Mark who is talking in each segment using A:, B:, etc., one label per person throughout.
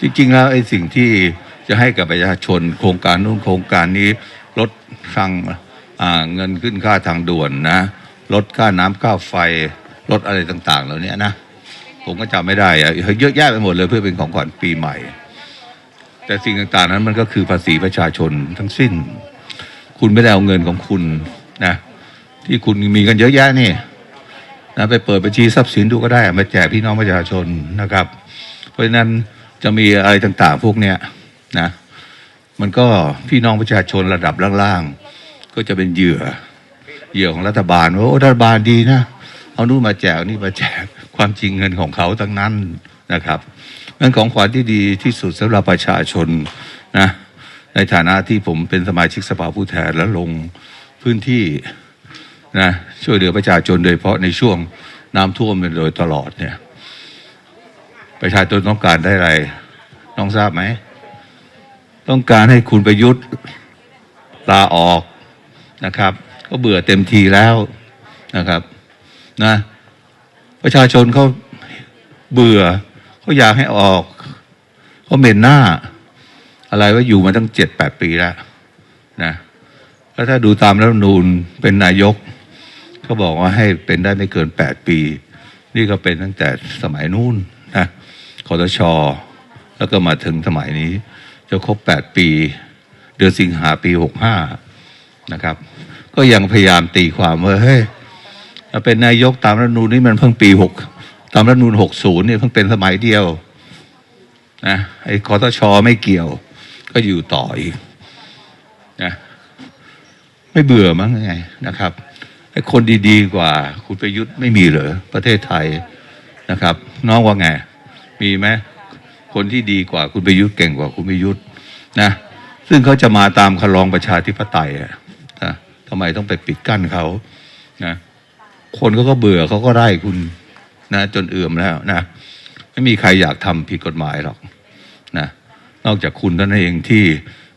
A: จริงๆแล้วไอ้สิ่งที่จะให้กับประชาชนโครงการนู้นโครงการนี้ลดทางเงินขึ้นค่าทางด่วนนะลดค่าน้ำค่าไฟลดอะไรต่างๆ เหล่านี้นะผมก็จำไม่ได้อะเยอะแยะไปหมดเลยเพื่อเป็นของขวัญปีใหม่ แต่สิ่งต่างๆนั้นมันก็คือภาษีประชาชนทั้งสิ้น คุณไม่ได้เอาเงินของคุณนะที่คุณมีกันเยอะแยะนี่นะไปเปิดบัญชีทรัพย์สินดูก็ได้มาแจกพี่น้องประชาชนนะครับ เพราะฉะนั้น จะมีอะไรต่างๆ พวกเนี้ยนะ มันก็พี่น้องประชาชนระดับล่างๆ ก็จะเป็นเหยื่อ เหยื่อของรัฐบาลว่าโอ้รัฐบาลดีนะเอานู่นมาแจกนี่มาแจกความจริงเงินของเขาทั้งนั้นนะครับนั่นของขวัญที่ดีที่สุดสำหรับประชาชนนะในฐานะที่ผมเป็นสมาชิกสภาผู้แทนและลงพื้นที่นะช่วยเหลือประชาชนโดยเฉพาะในช่วงน้ำท่วมโดยตลอดเนี่ย ประชาชนต้องการได้อะไร น้องทราบไหม ต้องการให้คุณประยุทธ์ลาออกนะครับ ก็เบื่อเต็มทีแล้วนะครับนะประชาชนเขาเบื่อเขาอยากให้ออกเขาเหม็นหน้า อะไรว่าอยู่มาตั้งเจ็ดแปดปีแล้วนะแล้วถ้าดูตามรัฐธรรมนูญเป็นนายกเขาบอกว่าให้เป็นได้ไม่เกินแปดปี นี่ก็เป็นตั้งแต่สมัยนู้น อตช แล้วก็มาถึงสมัยนี้จะครบแปดปี เดือนสิงหาปีหกห้านะครับ ก็ยังพยายามตีความว่าเฮ้ยเป็นนายกตามรัฐนูญนี่มันเพิ่งปีหกตามรัฐนูญหกศูนย์เนี่ยเพิ่งเป็นสมัยเดียวนะไอ้คอตชไม่เกี่ยว ก็อยู่ต่ออีกนะไม่เบื่อมั้งไงนะครับไอ้คนดีๆกว่า คุณประยุทธ์ไม่มีเหรอประเทศไทยนะครับ น้องว่าไง มีไหมคนที่ดีกว่าคุณประยุทธ์เก่งกว่าคุณประยุทธ์นะ ซึ่งเขาจะมาตามคลองประชาธิปไตยอะนะทำไมต้องไปปิดกั้นเขานะคนเขาก็เบื่อเขาก็ไล่คุณนะจนเอื่อมแล้วนะไม่มีใครอยากทำผิดกฎหมายหรอกนะนอกจากคุณนั่นเองที่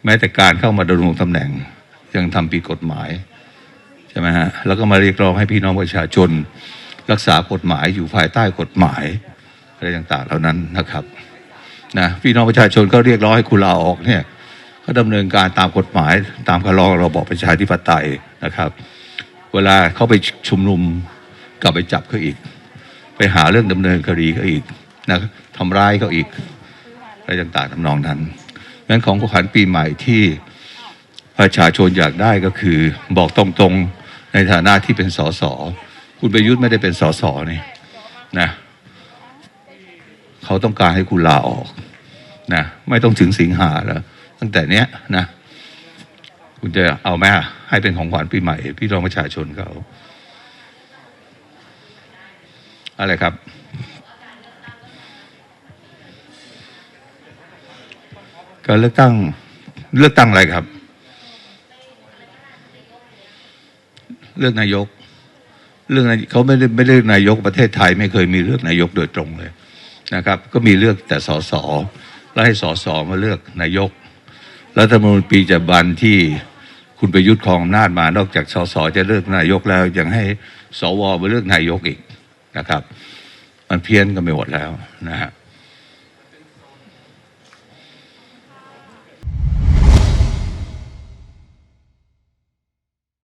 A: แม้แต่การเข้ามาดำรงตำแหน่ง ยังทำผิดกฎหมายใช่ไหมฮะแล้วก็มาเรียกร้องให้พี่น้องประชาชน รักษากฎหมายอยู่ภายใต้กฎหมาย อะไรต่างๆ เหล่านั้นนะครับนะพี่น้องประชาชนก็เรียกร้องให้คุณลาออกเนี่ยก็ดำเนินการตามกฎหมายตามคำร้องระบอบประชาธิปไตยนะครับ เวลาเขาไปชุมนุมกลับไปจับเขาอีก ไปหาเรื่องดำเนินคดีเขาอีกนะทำร้ายเขาอีกอะไรต่างๆทำนองนั้นนั้นของขวัญปีใหม่ที่ประชาชนอยากได้ก็คือบอกตรงๆในฐานะที่เป็นสสคุณประยุทธ์ไม่ได้เป็นสสนี่นะ เขาต้องการให้คุณลาออกนะไม่ต้องถึงสิงหาแล้ว ตั้งแต่เนี้ยนะคุณจะเอาไหมอะให้เป็นของขวัญปีใหม่ พี่น้องประชาชนเขาอะไรครับ การเลือกตั้งเลือกตั้งอะไรครับ เลือกนายก เรื่องนายเขาไม่ได้ไม่ได้เลือกนายกประเทศไทย ไม่เคยมีเลือกนายกโดยตรงเลย นะครับ ก็มีเลือกแต่สสแล้วให้สสมาเลือกนายกรัฐธรรมนูญปีจับันที่คุณประยุทธ์ครองอำนาจมานอกจากสสจะเลือกนายกแล้วยังให้สวมาเลือกนายกอีกนะครับ มันเพี้ยนกันไปหมดแล้วนะฮะ